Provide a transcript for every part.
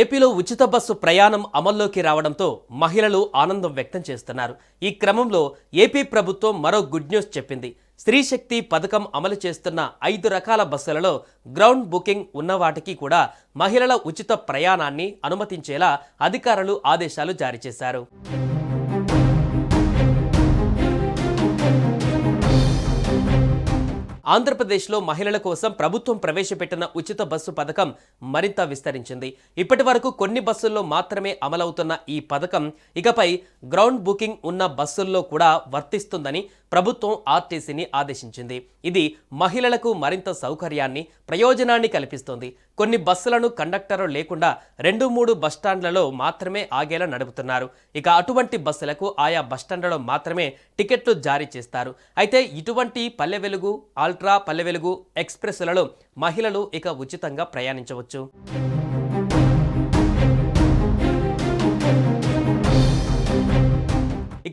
ఏపీలో ఉచిత బస్సు ప్రయాణం అమల్లోకి రావడంతో మహిళలు ఆనందం వ్యక్తం చేస్తున్నారు. ఈ క్రమంలో ఏపీ ప్రభుత్వం మరో గుడ్ న్యూస్ చెప్పింది. స్త్రీ శక్తి పథకం అమలు చేస్తున్న ఐదు రకాల బస్సులలో గ్రౌండ్ బుకింగ్ ఉన్నవాటికి కూడా మహిళల ఉచిత ప్రయాణాన్ని అనుమతించేలా అధికారులు ఆదేశాలు జారీ చేశారు. ఆంధ్రప్రదేశ్లో మహిళల కోసం ప్రభుత్వం ప్రవేశపెట్టిన ఉచిత బస్సు పథకం మరింత విస్తరించింది. ఇప్పటి వరకు కొన్ని బస్సుల్లో మాత్రమే అమలవుతున్న ఈ పథకం ఇకపై గ్రౌండ్ బుకింగ్ ఉన్న బస్సుల్లో కూడా వర్తిస్తుందని ప్రభుత్వం ఆర్టీసీని ఆదేశించింది. ఇది మహిళలకు మరింత సౌకర్యాన్ని ప్రయోజనాన్ని కల్పిస్తోంది. కొన్ని బస్సులను కండక్టర్లు లేకుండా రెండు మూడు బస్టాండ్లలో మాత్రమే ఆగేలా నడుపుతున్నారు. ఇక అటువంటి బస్సులకు ఆయా బస్టాండ్లలో మాత్రమే టికెట్లు జారీ చేస్తారు. అయితే ఇటువంటి పల్లె వెలుగు ఆల్ట్రా పల్లె వెలుగు ఎక్స్ప్రెస్లలో మహిళలు ఇక ఉచితంగా ప్రయాణించవచ్చు.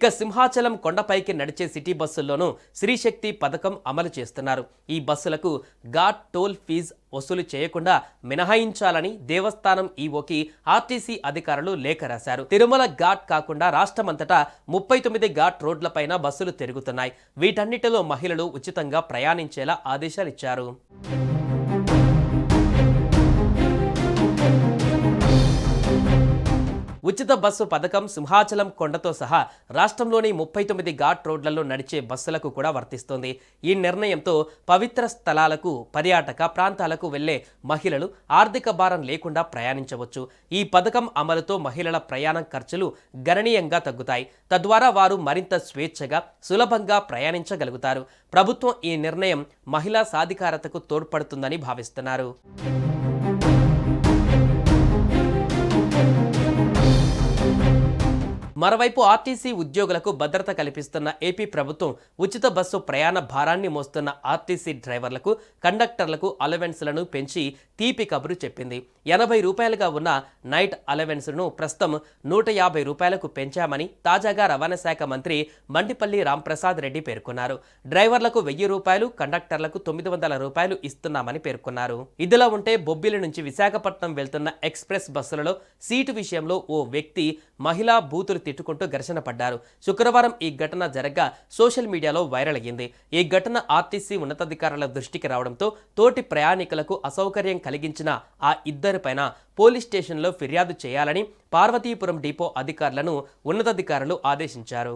ఇక సింహాచలం కొండపైకి నడిచే సిటీ బస్సుల్లోనూ శ్రీశక్తి పథకం అమలు చేస్తున్నారు. ఈ బస్సులకు ఘాట్ టోల్ ఫీజ్ వసూలు చేయకుండా మినహాయించాలని దేవస్థానం ఈవోకి ఆర్టీసీ అధికారులు లేఖ రాశారు. తిరుమల ఘాట్ కాకుండా రాష్ట్రమంతటా ముప్పై తొమ్మిది ఘాట్ రోడ్లపైన బస్సులు తిరుగుతున్నాయి. వీటన్నిటిలో మహిళలు ఉచితంగా ప్రయాణించేలా ఆదేశాలిచ్చారు ఉచిత బస్సు పథకం సింహాచలం కొండతో సహా రాష్ట్రంలోని ముప్పై తొమ్మిది ఘాట్ రోడ్లలో నడిచే బస్సులకు కూడా వర్తిస్తోంది. ఈ నిర్ణయంతో పవిత్ర స్థలాలకు పర్యాటక ప్రాంతాలకు వెళ్ళే మహిళలు ఆర్థిక భారం లేకుండా ప్రయాణించవచ్చు. ఈ పథకం అమలుతో మహిళల ప్రయాణం ఖర్చులు గణనీయంగా తగ్గుతాయి. తద్వారా వారు మరింత స్వేచ్ఛగా సులభంగా ప్రయాణించగలుగుతారు. ప్రభుత్వం ఈ నిర్ణయం మహిళా సాధికారతకు తోడ్పడుతుందని భావిస్తున్నారు. మరోవైపు ఆర్టీసీ ఉద్యోగులకు భద్రత కల్పిస్తున్న ఏపీ ప్రభుత్వం ఉచిత బస్సు ప్రయాణ భారాన్ని మోస్తున్న ఆర్టీసీ డ్రైవర్లకు కండక్టర్లకు అలవెన్స్లను పెంచి తీపి కబురు చెప్పింది. ఎనభై రూపాయలుగా ఉన్న నైట్ అలవెన్స్ను ప్రస్తుతం నూట యాభై రూపాయలకు పెంచామని తాజాగా రవాణా శాఖ మంత్రి మండిపల్లి రాంప్రసాద్ రెడ్డి పేర్కొన్నారు. డ్రైవర్లకు వెయ్యి రూపాయలు కండక్టర్లకు తొమ్మిది వందల రూపాయలు ఇస్తున్నామని పేర్కొన్నారు. ఇదిలా ఉంటే బొబ్బిలి నుంచి విశాఖపట్నం వెళ్తున్న ఎక్స్ప్రెస్ బస్సులలో సీటు విషయంలో ఓ వ్యక్తి మహిళా బూతులు తిట్టుకుంటూ ఘర్షణ పడ్డారు. శుక్రవారం ఈ ఘటన జరగ్గా సోషల్ మీడియాలో వైరల్ అయ్యింది. ఈ ఘటన ఆర్టీసీ ఉన్నతాధికారుల దృష్టికి రావడంతో తోటి ప్రయాణికులకు అసౌకర్యం కలిగించిన ఆ ఇద్దరిపైన పోలీస్ స్టేషన్లో ఫిర్యాదు చేయాలని పార్వతీపురం డిపో అధికారులను ఉన్నతాధికారులు ఆదేశించారు.